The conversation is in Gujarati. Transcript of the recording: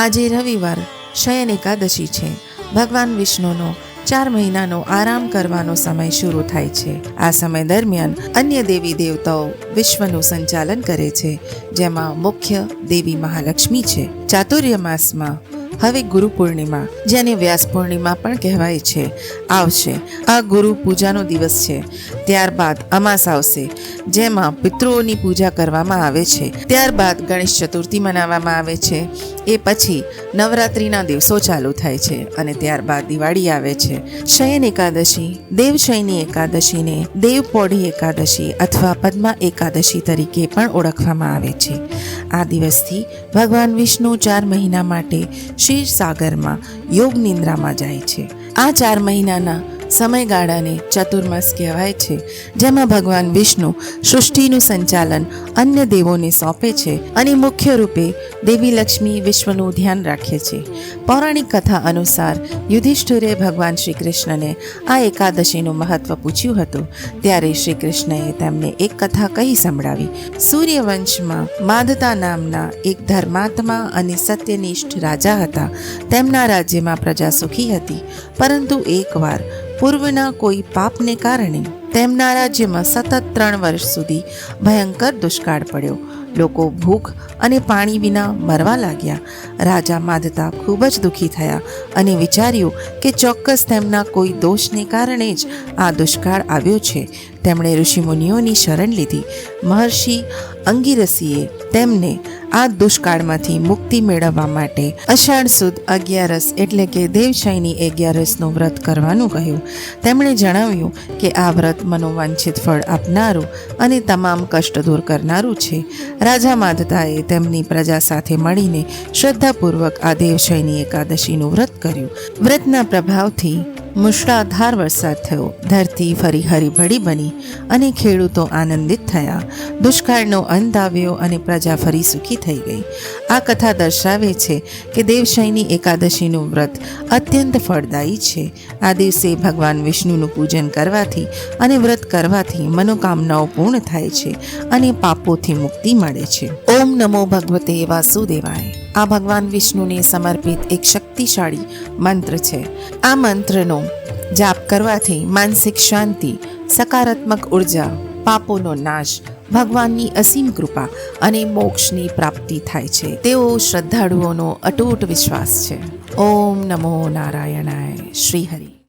આજે રવિવાર, શયન એકાદશી છે. ભગવાન વિષ્ણુનો ચાર મહિનાનો આરામ કરવાનો સમય શરૂ થાય છે. આ સમય દરમિયાન અન્ય દેવી દેવતાઓ વિશ્વનું સંચાલન કરે છે, જેમાં મુખ્ય દેવી મહાલક્ષ્મી છે. ચાતુર્ય માસમાં હવે ગુરુ પૂર્ણિમા, જેને વ્યાસ પૂર્ણિમા પણ કહેવાય છે. આવશે. આ ગુરુ પૂજાનો દિવસ છે. ત્યારબાદ અમાસ આવશે. જેમાં પિતૃઓની પૂજા કરવામાં આવે છે. ત્યારબાદ ગણેશ ચતુર્થી મનાવવામાં આવે છે. એ પછી નવરાત્રિના દિવસો ચાલુ થાય છે અને ત્યારબાદ દિવાળી આવે છે. શયન એકાદશી દેવશયની એકાદશીને દેવપોઢી એકાદશી અથવા પદ્મા એકાદશી તરીકે પણ ઓળખવામાં આવે છે. આ દિવસથી ભગવાન વિષ્ણુ ચાર મહિના માટે ક્ષીરસાગરમાં યોગ નિંદ્રામાં જાય છે. આ ચાર મહિનાના સમયગાળાને ચતુર્માસ કહેવાય છે, જેમાં ભગવાન વિષ્ણુ સૃષ્ટિનું સંચાલન અન્ય દેવોને સોંપે છે અને મુખ્ય રૂપે દેવી લક્ષ્મી વિશ્વનું ધ્યાન રાખે છે. પૌરાણિક કથા અનુસાર યુધિષ્ઠિરે ભગવાન શ્રી કૃષ્ણને આ એકાદશીનું મહત્વ પૂછ્યું હતું, ત્યારે શ્રી કૃષ્ણએ તેમને એક કથા કહી સંભળાવી. સૂર્યવંશમાં માધતા નામના એક ધર્માત્મા અને સત્યનિષ્ઠ રાજા હતા. તેમના રાજ્યમાં પ્રજા સુખી હતી, પરંતુ એકવાર પૂર્વના કોઈ પાપને કારણે તેમના રાજ્યમાં સતત ત્રણ વર્ષ સુધી ભયંકર દુષ્કાળ પડ્યો. લોકો ભૂખ અને પાણી વિના મરવા લાગ્યા. રાજા માધતા ખૂબ જ દુઃખી થયા અને વિચાર્યું કે ચોક્કસ તેમના કોઈ દોષને કારણે જ આ દુષ્કાળ આવ્યો છે. તેમણે ઋષિમુનિઓની શરણ લીધી. મહર્ષિ અંગિરસીએ તેમને આ દુષ્કાળમાંથી મુક્તિ મેળવવા માટે અષાઢ સુદ અગિયારસ એટલે કે દેવશયની અગિયારસનું વ્રત કરવાનું કહ્યું. તેમણે જણાવ્યું કે આ વ્રત મનોવાંછિત ફળ આપનારું અને તમામ કષ્ટ દૂર કરનારું છે. રાજા માધતાએ તેમની પ્રજા સાથે મળીને શ્રદ્ધાપૂર્વક આ દેવશયની એકાદશીનું વ્રત કર્યું. વ્રતના પ્રભાવથી મુશળાધાર વરસાદ થયો. ધરતી ફરી હરીભળી બની અને ખેડૂતો આનંદિત થયા. દુષ્કાળનો અંત આવ્યો અને પ્રજા ફરી સુખી થઈ ગઈ. આ કથા દર્શાવે છે કે દેવશયની એકાદશીનું વ્રત અત્યંત ફળદાયી છે. આ દિવસે ભગવાન વિષ્ણુનું પૂજન કરવાથી અને વ્રત કરવાથી મનોકામનાઓ પૂર્ણ થાય છે અને પાપોથી મુક્તિ મળે છે. ઓમ નમો ભગવતે વાસુદેવાય. આ ભગવાન વિષ્ણુને સમર્પિત એક શક્તિશાળી મંત્ર છે. આ મંત્રનો જાપ કરવાથી માનસિક શાંતિ, સકારાત્મક ઊર્જા, પાપોનો નાશ, ભગવાનની અસીમ કૃપા અને મોક્ષની પ્રાપ્તિ થાય છે. તેઓ શ્રદ્ધાળુઓનો અટૂટ વિશ્વાસ છે. ઓમ નમો નારાયણાય. શ્રી હરિ